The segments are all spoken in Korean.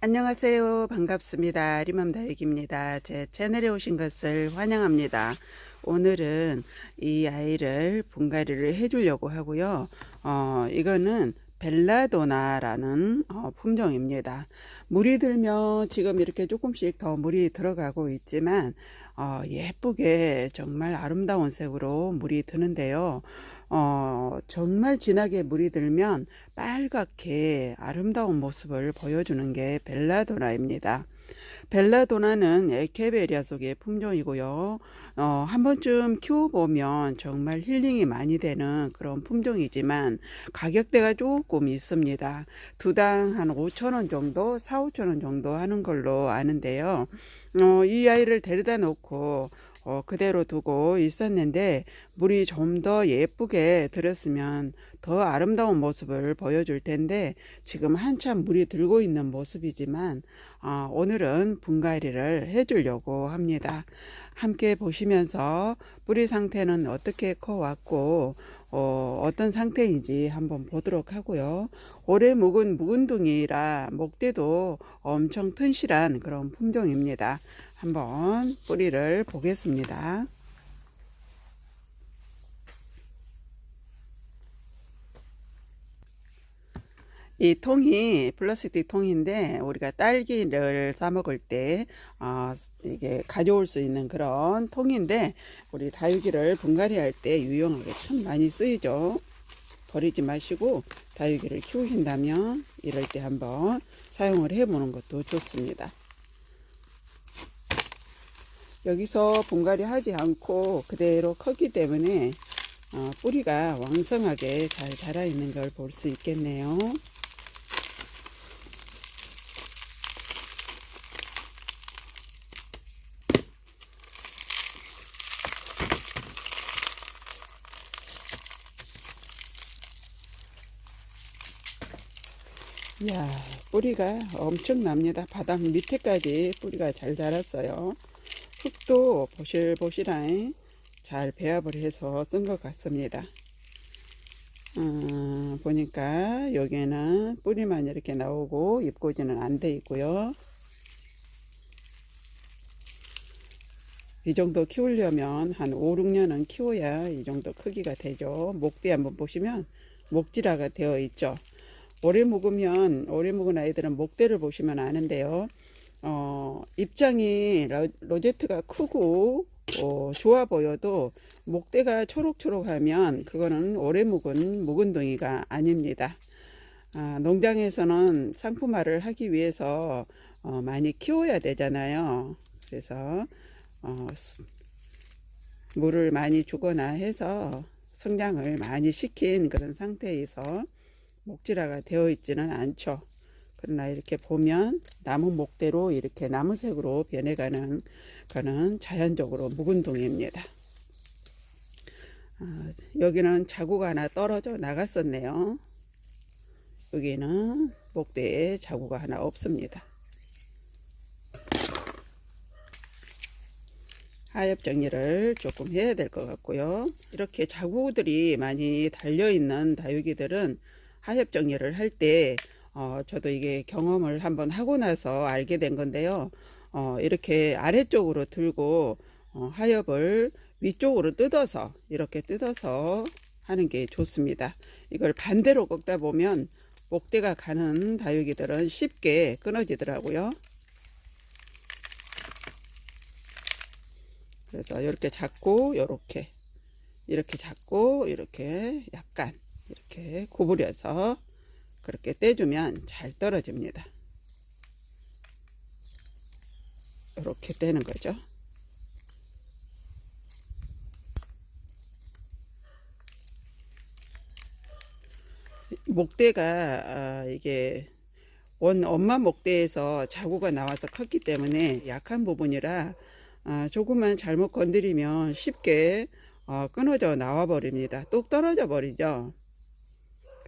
안녕하세요. 반갑습니다. 리맘 다육입니다. 제 채널에 오신 것을 환영합니다. 오늘은 이 아이를 분갈이를 해주려고 하고요. 어, 이거는 벨라도나라는 어, 품종입니다. 물이 들면 지금 이렇게 조금씩 더 물이 들어가고 있지만 어, 예쁘게 정말 아름다운 색으로 물이 드는데요. 어, 정말 진하게 물이 들면 빨갛게 아름다운 모습을 보여주는 게 벨라도나입니다. 벨라도나는 에케베리아 속의 품종이고요. 어, 한 번쯤 키워보면 정말 힐링이 많이 되는 그런 품종이지만 가격대가 조금 있습니다. 두 당 한 5천원 정도, 4, 5천원 정도 하는 걸로 아는데요. 어, 이 아이를 데려다 놓고 어, 그대로 두고 있었는데 물이 좀 더 예쁘게 들었으면 더 아름다운 모습을 보여줄 텐데 지금 한참 물이 들고 있는 모습이지만 어, 오늘은 분갈이를 해주려고 합니다. 함께 보시면서 뿌리 상태는 어떻게 커왔고 어, 어떤 상태인지 한번 보도록 하고요. 올해 묵은 묵은둥이라 목대도 엄청 튼실한 그런 품종입니다. 한번 뿌리를 보겠습니다. 이 통이 플라스틱 통인데 우리가 딸기를 싸 먹을 때 어, 이게 가져올 수 있는 그런 통인데 우리 다육이를 분갈이 할 때 유용하게 참 많이 쓰이죠. 버리지 마시고 다육이를 키우신다면 이럴 때 한번 사용을 해보는 것도 좋습니다. 여기서 분갈이 하지 않고 그대로 컸기 때문에 어, 뿌리가 왕성하게 잘 자라 있는 걸 볼 수 있겠네요. 이야, 뿌리가 엄청납니다. 바닥 밑에까지 뿌리가 잘 자랐어요. 흙도 보실보실한 잘 배합을 해서 쓴 것 같습니다. 어, 보니까 여기에는 뿌리만 이렇게 나오고 잎꽂이는 안 돼 있고요. 이 정도 키우려면 한 5, 6년은 키워야 이 정도 크기가 되죠. 목대 한번 보시면 목지라가 되어 있죠. 오래 묵으면 오래 묵은 아이들은 목대를 보시면 아는데요. 어, 입장이 로, 제트가 크고 어, 좋아 보여도 목대가 초록초록하면 그거는 오래 묵은 묵은 동이가 아닙니다. 아, 농장에서는 상품화를 하기 위해서 어, 많이 키워야 되잖아요. 그래서 어, 물을 많이 주거나 해서 성장을 많이 시킨 그런 상태에서 목질화가 되어 있지는 않죠. 그러나 이렇게 보면 나무 목대로 이렇게 나무색으로 변해가는 거는 자연적으로 묵은 동입니다. 아, 여기는 자국 하나 떨어져 나갔었네요. 여기는 목대에 자국 하나 없습니다. 하엽 정리를 조금 해야 될 것 같고요. 이렇게 자구들이 많이 달려있는 다육이들은 하엽 정리를 할때 어, 저도 이게 경험을 한번 하고 나서 알게 된 건데요. 어, 이렇게 아래쪽으로 들고 어, 하엽을 위쪽으로 뜯어서 이렇게 뜯어서 하는 게 좋습니다. 이걸 반대로 꺾다 보면 목대가 가는 다육이들은 쉽게 끊어지더라고요. 그래서 이렇게 잡고 이렇게 이렇게 잡고 이렇게 약간 이렇게 구부려서 그렇게 떼주면 잘 떨어집니다. 이렇게 떼는 거죠. 목대가 아, 이게 원 엄마 목대에서 자구가 나와서 컸기 때문에 약한 부분이라 아, 조금만 잘못 건드리면 쉽게 어, 끊어져 나와 버립니다. 뚝 떨어져 버리죠.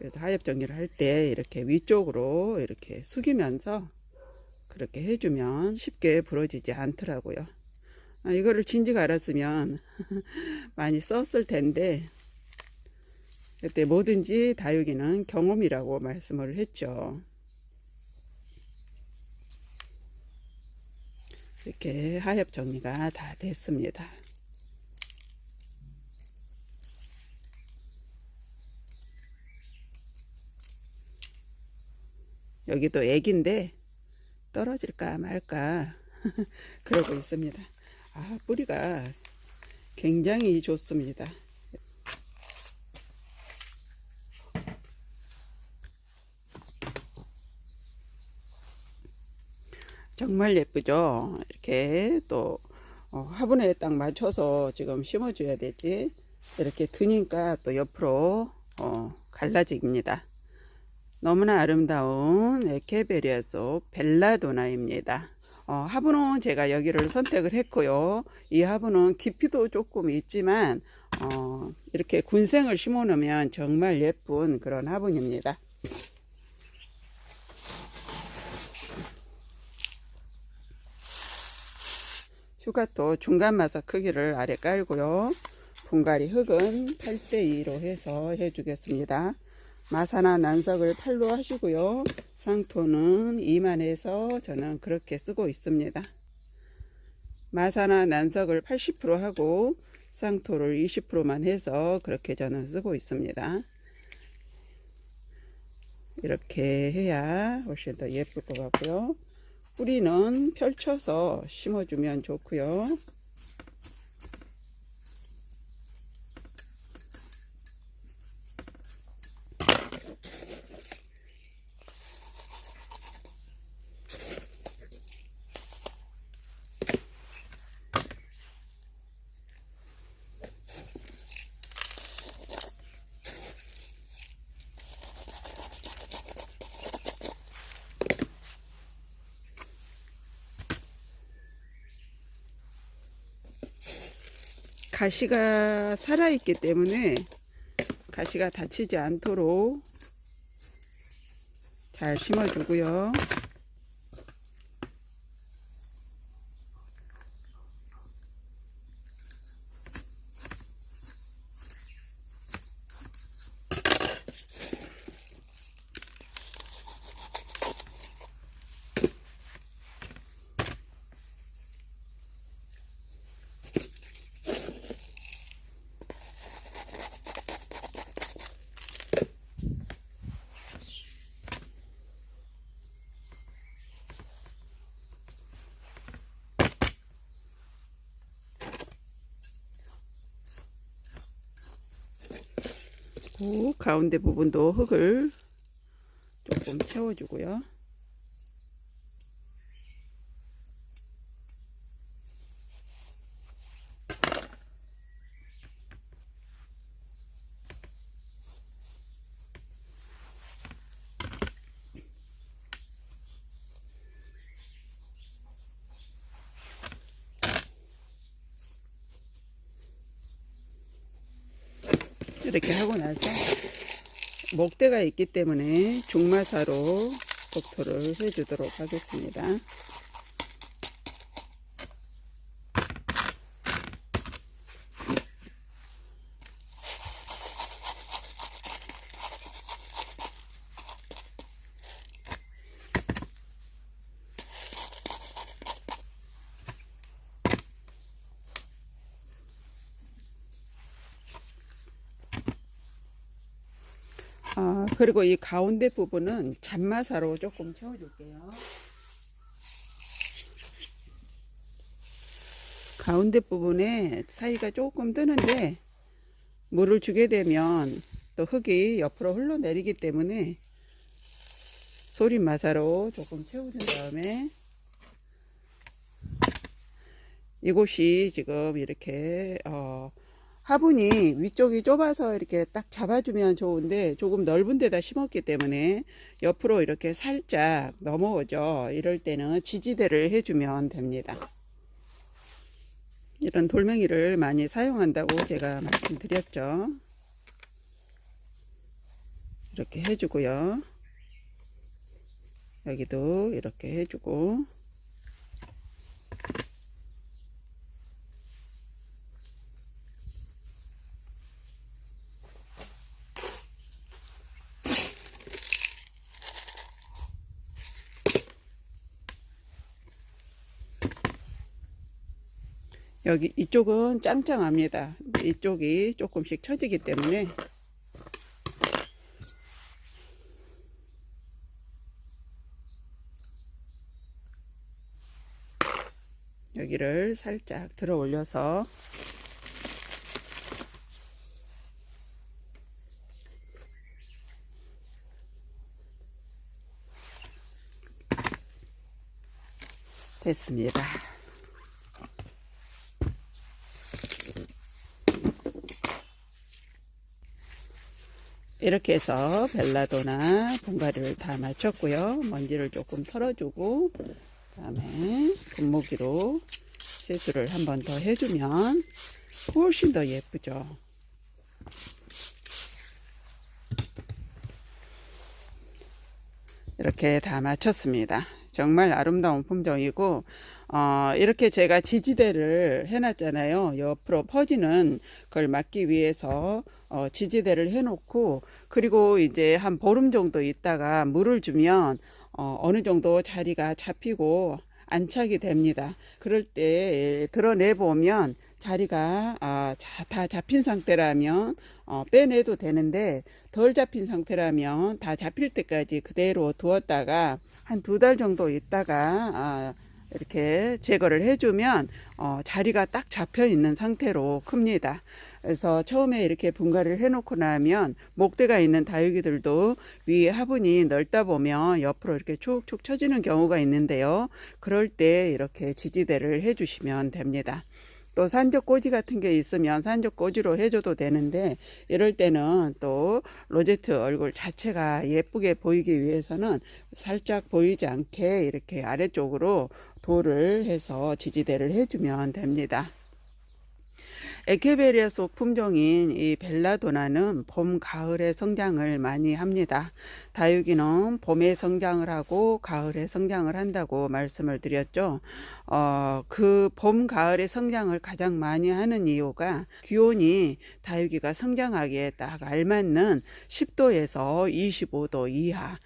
그래서 하엽 정리를 할 때 이렇게 위쪽으로 이렇게 숙이면서 그렇게 해주면 쉽게 부러지지 않더라고요. 아, 이거를 진즉 알았으면 많이 썼을 텐데 그때 뭐든지 다육이는 경험이라고 말씀을 했죠. 이렇게 하엽 정리가 다 됐습니다. 여기도 애기인데 떨어질까 말까 그러고 있습니다. 아, 뿌리가 굉장히 좋습니다. 정말 예쁘죠? 이렇게 또 어, 화분에 딱 맞춰서 지금 심어줘야 되지. 이렇게 드니까 또 옆으로 어, 갈라집니다. 너무나 아름다운 에케베리아 속 벨라도나입니다. 어, 화분은 제가 여기를 선택을 했고요. 이 화분은 깊이도 조금 있지만 어, 이렇게 군생을 심어 놓으면 정말 예쁜 그런 화분입니다. 휴가토 중간 마사 크기를 아래 깔고요. 분갈이 흙은 8대2로 해서 해주겠습니다. 마사나 난석을 8로 하시고요. 상토는 2만 해서 저는 그렇게 쓰고 있습니다. 마사나 난석을 80% 하고 쌍토를 20%만 해서 그렇게 저는 쓰고 있습니다. 이렇게 해야 훨씬 더 예쁠 것 같고요. 뿌리는 펼쳐서 심어주면 좋고요. 가시가 살아있기 때문에 가시가 다치지 않도록 잘 심어주고요. 가운데 부분도 흙을 조금 채워주고요. 이렇게 하고 나서 목대가 있기 때문에 중마사로 복토를 해주도록 하겠습니다. 아, 그리고 이 가운데 부분은 잔마사로 조금 채워줄게요. 가운데 부분에 사이가 조금 뜨는데 물을 주게 되면 또 흙이 옆으로 흘러내리기 때문에 소림 마사로 조금 채워준 다음에 이곳이 지금 이렇게 어, 화분이 위쪽이 좁아서 이렇게 딱 잡아주면 좋은데 조금 넓은 데다 심었기 때문에 옆으로 이렇게 살짝 넘어오죠. 이럴 때는 지지대를 해주면 됩니다. 이런 돌멩이를 많이 사용한다고 제가 말씀드렸죠. 이렇게 해주고요. 여기도 이렇게 해주고 여기 이쪽은 짱짱합니다. 이쪽이 조금씩 처지기 때문에 여기를 살짝 들어 올려서 됐습니다. 이렇게 해서 벨라도나 분갈이를 다 마쳤고요. 먼지를 조금 털어주고 그다음에 분무기로 세수를 한 번 더 해주면 훨씬 더 예쁘죠. 이렇게 다 마쳤습니다. 정말 아름다운 품종이고 어, 이렇게 제가 지지대를 해놨잖아요. 옆으로 퍼지는 걸 막기 위해서 어, 지지대를 해놓고 그리고 이제 한 보름 정도 있다가 물을 주면 어, 어느 정도 자리가 잡히고 안착이 됩니다. 그럴 때 드러내 보면 자리가 아, 자, 다 잡힌 상태라면 어, 빼내도 되는데 덜 잡힌 상태라면 다 잡힐 때까지 그대로 두었다가 한 두 달 정도 있다가 아, 이렇게 제거를 해주면 어, 자리가 딱 잡혀 있는 상태로 큽니다. 그래서 처음에 이렇게 분갈이를 해놓고 나면 목대가 있는 다육이들도 위에 화분이 넓다 보면 옆으로 이렇게 축축 처지는 경우가 있는데요. 그럴 때 이렇게 지지대를 해주시면 됩니다. 또 산적 꼬지 같은 게 있으면 산적 꼬지로 해줘도 되는데 이럴 때는 또 로제트 얼굴 자체가 예쁘게 보이기 위해서는 살짝 보이지 않게 이렇게 아래쪽으로 돌을 해서 지지대를 해주면 됩니다. 에케베리아 속 품종인 이 벨라도나는 봄, 가을에 성장을 많이 합니다. 다육이는 봄에 성장을 하고 가을에 성장을 한다고 말씀을 드렸죠. 어, 그 봄, 가을에 성장을 가장 많이 하는 이유가 기온이 다육이가 성장하기에 딱 알맞는 10도에서 25도 이하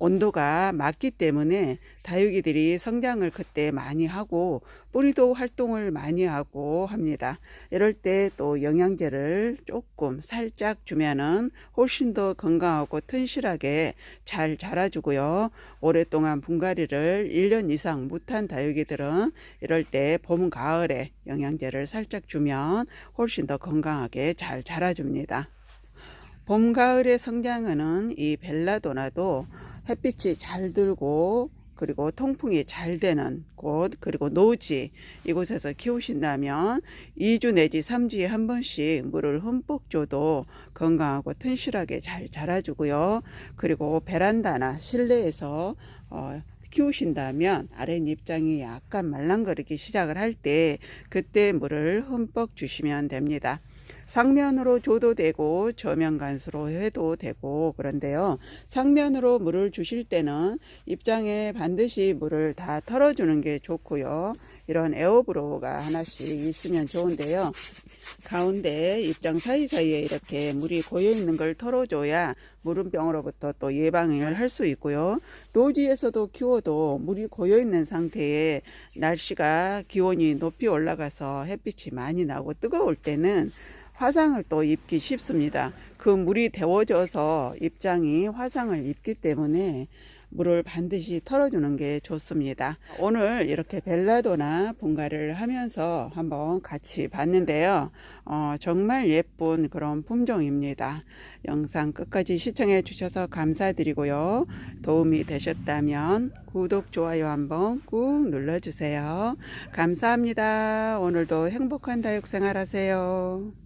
온도가 맞기 때문에 다육이들이 성장을 그때 많이 하고 뿌리도 활동을 많이 하고 합니다. 이럴 때 또 영양제를 조금 살짝 주면은 훨씬 더 건강하고 튼실하게 잘 자라주고요. 오랫동안 분갈이를 1년 이상 못한 다육이들은 이럴 때 봄, 가을에 영양제를 살짝 주면 훨씬 더 건강하게 잘 자라줍니다. 봄, 가을에 성장하는 이 벨라도나도 햇빛이 잘 들고 그리고 통풍이 잘 되는 곳 그리고 노지 이곳에서 키우신다면 2주 내지 3주에 한 번씩 물을 흠뻑 줘도 건강하고 튼실하게 잘 자라주고요. 그리고 베란다나 실내에서 어, 키우신다면 아랫입장이 약간 말랑거리기 시작을 할 때 그때 물을 흠뻑 주시면 됩니다. 상면으로 줘도 되고 저면 간수로 해도 되고 그런데요. 상면으로 물을 주실 때는 입장에 반드시 물을 다 털어주는 게 좋고요. 이런 에어브로가 하나씩 있으면 좋은데요. 가운데 입장 사이사이에 이렇게 물이 고여 있는 걸 털어줘야 물음병으로부터 또 예방을 할 수 있고요. 노지에서도 키워도 물이 고여 있는 상태에 날씨가 기온이 높이 올라가서 햇빛이 많이 나고 뜨거울 때는 화상을 또 입기 쉽습니다. 그 물이 데워져서 입장이 화상을 입기 때문에 물을 반드시 털어주는 게 좋습니다. 오늘 이렇게 벨라도나 분갈이를 하면서 한번 같이 봤는데요. 어, 정말 예쁜 그런 품종입니다. 영상 끝까지 시청해 주셔서 감사드리고요. 도움이 되셨다면 구독, 좋아요 한번 꾹 눌러주세요. 감사합니다. 오늘도 행복한 다육생활 하세요.